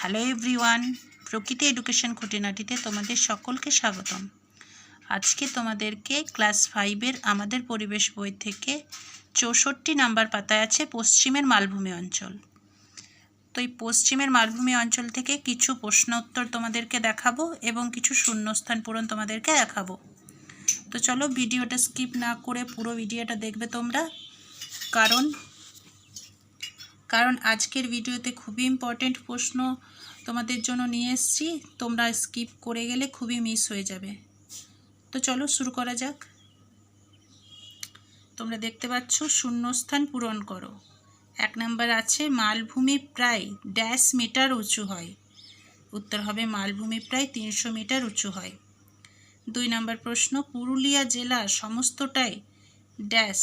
Hello everyone Prakriti education খুঁটিনাটিতে তোমাদের সকলকে স্বাগতম। আজকে তোমাদেরকে ক্লাস ফাইভের আমাদের পরিবেশ বই থেকে চৌষট্টি নাম্বার পাতায় আছে পশ্চিমের মালভূমি অঞ্চল। তো এই পশ্চিমের মালভূমি অঞ্চল থেকে কিছু প্রশ্ন উত্তর তোমাদেরকে দেখাবো এবং কিছু শূন্যস্থান পূরণ তোমাদেরকে দেখাবো। তো চলো ভিডিওটা স্কিপ না করে পুরো ভিডিওটা দেখবে তোমরা। কারণ কারণ আজকের ভিডিওতে খুবই ইম্পর্টেন্ট প্রশ্ন তোমাদের জন্য নিয়ে এসেছি। তোমরা স্কিপ করে গেলে খুবই মিস হয়ে যাবে। তো চলো শুরু করা যাক। তোমরা দেখতে পাচ্ছ, শূন্যস্থান পূরণ করো। এক নাম্বার আছে, মালভূমি প্রায় ড্যাশ মিটার উঁচু হয়। উত্তর হবে, মালভূমি প্রায় তিনশো মিটার উঁচু হয়। দুই নম্বর প্রশ্ন, পুরুলিয়া জেলা সমস্তটাই ড্যাশ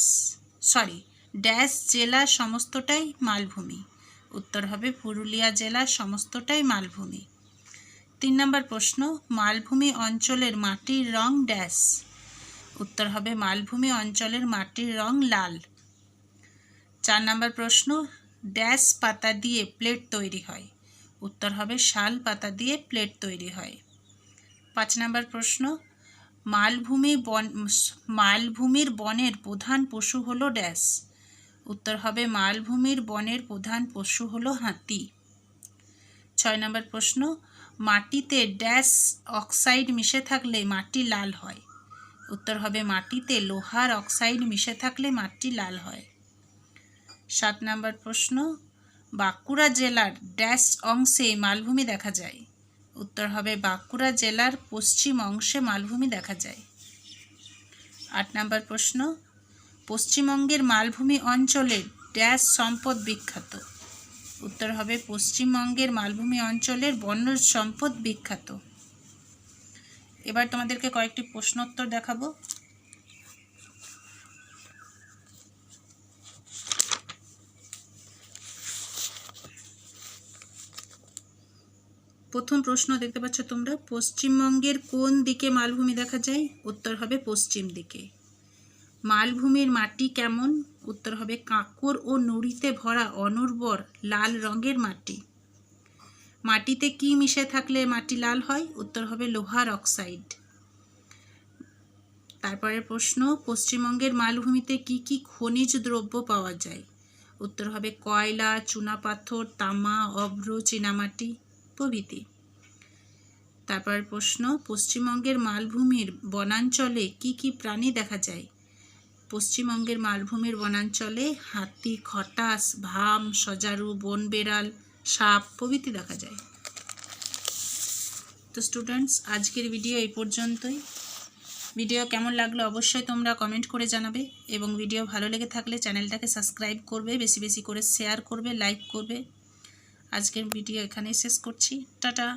সরি ড্যাশ জেলা সমস্তটাই মালভূমি। উত্তর হবে পুরুলিয়া জেলা সমস্তটাই মালভূমি। তিন নম্বর প্রশ্ন, মালভূমি অঞ্চলের মাটির রং ড্যাশ। উত্তর হবে মালভূমি অঞ্চলের মাটির রং লাল। চার নম্বর প্রশ্ন, ড্যাশ পাতা দিয়ে প্লেট তৈরি হয়। উত্তর হবে শাল পাতা দিয়ে প্লেট তৈরি হয়। পাঁচ নম্বর প্রশ্ন, মালভূমি বন, মালভূমির বনের প্রধান পশু হলো ড্যাশ। উত্তর হবে, মালভূমির বনের প্রধান পশু হলো হাতি। ছয় নম্বর প্রশ্ন, মাটিতে ড্যাশ অক্সাইড মিশে থাকলে মাটি লাল হয়? উত্তর হবে, মাটিতে লোহার অক্সাইড মিশে থাকলে মাটি লাল হয়। সাত নম্বর প্রশ্ন, বাঁকুড়া জেলার ড্যাশ অংশে মালভূমি দেখা যায়? উত্তর হবে, বাঁকুড়া জেলার পশ্চিম অংশে মালভূমি দেখা যায়। আট নম্বর প্রশ্ন পশ্চিমবঙ্গের মালভূমি অঞ্চলে ড্যাশ সম্পদ বিখ্যাত। উত্তর হবে, পশ্চিমবঙ্গের মালভূমি অঞ্চলের বন্য সম্পদ বিখ্যাত। এবার তোমাদেরকে কয়েকটি প্রশ্নোত্তর দেখাবো। প্রথম প্রশ্ন দেখতে পাচ্ছ তোমরা, পশ্চিমবঙ্গের কোন দিকে মালভূমি দেখা যায়? উত্তর হবে, পশ্চিম দিকে। মালভূমির মাটি কেমন? উত্তর হবে কাঁকর ও নুড়িতে ভরা অনুর্বর লাল রঙের মাটি। মাটিতে কি মিশে থাকলে মাটি লাল হয়? উত্তর হবে লোহার অক্সাইড। তারপরের প্রশ্ন, পশ্চিমবঙ্গের মালভূমিতে কি কি খনিজ দ্রব্য পাওয়া যায়? উত্তর হবে কয়লা, চুনাপাথর, তামা, অভ্র, চীনামাটি প্রভৃতি। তারপর প্রশ্ন, পশ্চিমবঙ্গের মালভূমির বনাঞ্চলে কি কি প্রাণী দেখা যায়? পশ্চিমবঙ্গের মালভূমির বনাঞ্চলে হাতি, খটাস, ভাম, সজারু, বন বেড়াল, সাপ প্রভৃতি দেখা যায়। তো স্টুডেন্টস আজকের ভিডিও এই পর্যন্তই। ভিডিও কেমন লাগল অবশ্যই তোমরা কমেন্ট করে জানাবে এবং ভিডিও ভালো লেগে থাকলে চ্যানেলটাকে সাবস্ক্রাইব করবে, বেশি বেশি করে শেয়ার করবে লাইক করবে। আজকের ভিডিও এখানেই শেষ করছি। টাটা!